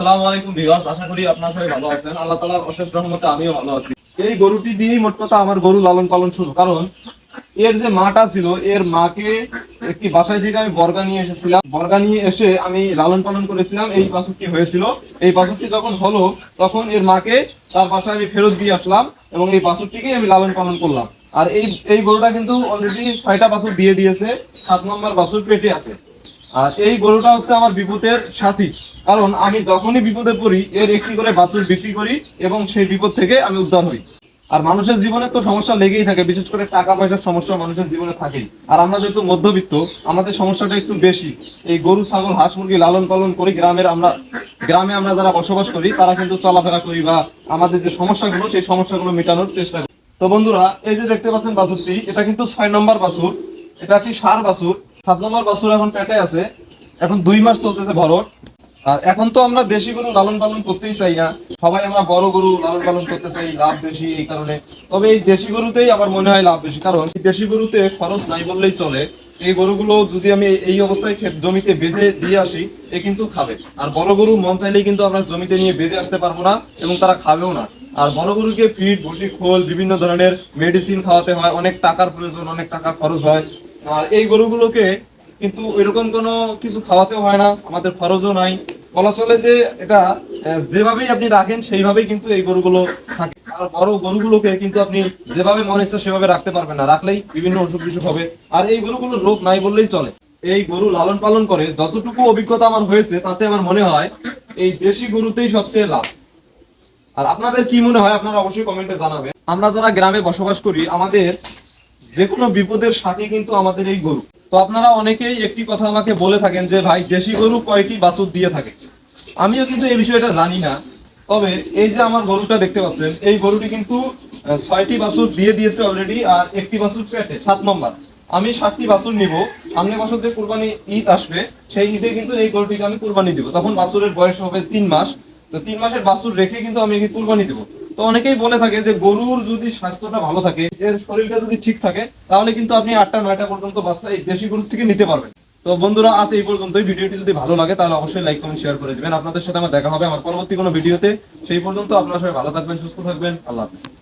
আলাইকুম ভিউয়ার্স, আশা করি আপনারা সবাই ভালো আছেন। আল্লাহ তাআলার অশেষ রহমতে আমিও ভালো আছি। এই গরুটি দিয়েই মোট কথা আমার গরু লালন পালন শুরু। কারণ এর যে মাটা ছিল, এর মাকে একটি বাসায় থেকে আমি বর্গা নিয়ে এসেছিলাম। বর্গা নিয়ে এসে আমি লালন পালন করেছিলাম। এই বাছুরটি হয়েছিল। এই বাছুরটি যখন হলো, তখন এর মাকে তার বাসায় আমি ফেরত দিয়ে আসলাম এবং এই বাছুরটিকেই আমি লালন পালন করলাম। আর এই এই গরুটা কিন্তু অলরেডি ছয়টা বাছুর দিয়ে দিয়েছে। সাত নম্বর বাছুর পেটে আছে। আর এই গরুটা হচ্ছে আমার বিপদের সাথী। কারণ আমি যখনই বিপদে পড়ি, এর একটি করে বাছুর বিক্রি করি এবং সেই বিপদ থেকে আমি উদ্ধার হই। আর মানুষের জীবনে তো সমস্যা লেগেই থাকে, বিশেষ করে টাকা পয়সার সমস্যা মানুষের জীবনে থাকেই। আর আমরা যেহেতু মধ্যবিত্ত, আমাদের সমস্যাটা একটু বেশি। এই গরু, ছাগল, হাঁস মুরগি লালন পালন করি গ্রামের আমরা, গ্রামে আমরা যারা বসবাস করি, তারা কিন্তু চলাফেরা করি বা আমাদের যে সমস্যাগুলো, সেই সমস্যাগুলো মেটানোর চেষ্টা করি। তো বন্ধুরা, এই যে দেখতে পাচ্ছেন বাছুরটি, এটা কিন্তু ছয় নম্বর বাছুর, এটা কি সার বাছুর? সাত নম্বর বাছুর এখন পেটে আছে। এখন দুই মাস চলতেছে আর এখন তো আমরা দেশি গরু লালন পালন করতেই চাই না। সবাই আমরা বড় গরু লালন পালন করতে চাই, লাভ বেশি এই কারণে। তবে এই দেশি গরুতেই আমার মনে হয় লাভ বেশি। কারণ দেশি গরুতে খরচ নাই বললেই চলে। এই গরুগুলো যদি আমি এই অবস্থায় জমিতে বেঁধে দিয়ে আসি, এ কিন্তু খাবে। আর বড় গরু মন চাইলেই কিন্তু আমরা জমিতে নিয়ে বেঁধে আসতে পারব না এবং তারা খাবেও না। আর বড় গরুকে ফিড, ভুসি, খোল, বিভিন্ন ধরনের মেডিসিন খাওয়াতে হয়। অনেক টাকার প্রয়োজন, অনেক টাকা খরচ হয়। আর এই গরুগুলোকে কিন্তু এরকম কোনো কিছু খাওয়াতেও হয় না, আমাদের খরচও নাই। বলা চলে যে এটা যেভাবেই আপনি রাখেন, সেইভাবেই কিন্তু এই গরুগুলো থাকে। আর বড় গরুগুলোকে কিন্তু আপনি যেভাবে মনে ইচ্ছা সেভাবে রাখতে পারবেন না। রাখলেই বিভিন্ন অসুখ বিসুখ হবে। আর এই গরুগুলোর রোগ নাই বললেই চলে। এই গরু লালন পালন করে যতটুকু অভিজ্ঞতা আমার হয়েছে, তাতে আমার মনে হয় এই দেশি গরুতেই সবচেয়ে লাভ। আর আপনাদের কি মনে হয়, আপনারা অবশ্যই কমেন্টে জানাবেন। আমরা যারা গ্রামে বসবাস করি, আমাদের যে কোনো বিপদের সাথে কিন্তু আমাদের এই গরু। তো আপনারা অনেকেই একটি কথা আমাকে বলে থাকেন যে, ভাই, দেশি গরু কয়টি বাছুর দিয়ে থাকে? আমিও কিন্তু এই বিষয়টা জানি না। তবে এই যে আমার গরুটা দেখতে পাচ্ছেন, এই গরুটি কিন্তু ছয়টি বাছুর দিয়ে দিয়েছে অলরেডি আর একটি বাছুর পেটে, সাত নম্বর। আমি সাতটি বাছুর নিব, সামনে বছর যে কোরবানি ঈদ আসবে, সেই ঈদে কিন্তু এই গরুটিকে আমি কোরবানি দিব। তখন বাছুরের বয়স হবে তিন মাস। তো তিন মাসের বাছুর রেখে কিন্তু আমি কুরবানি দেবো। তো অনেকেই বলে থাকে যে গরুর যদি স্বাস্থ্যটা ভালো থাকে, এর শরীরটা যদি ঠিক থাকে, তাহলে কিন্তু আপনি আটটা, নয়টা পর্যন্ত বাচ্চা এই দেশি গরুর থেকে নিতে পারবেন। তো বন্ধুরা, আজ এই পর্যন্তই। ভিডিওটি যদি ভালো লাগে, তাহলে অবশ্যই লাইক কমেন্ট শেয়ার করে দিবেন। আপনাদের সাথে আমার দেখা হবে আমার পরবর্তী কোনো ভিডিওতে। সেই পর্যন্ত আপনারা সবাই ভালো থাকবেন, সুস্থ থাকবেন। আল্লাহ হাফিজ।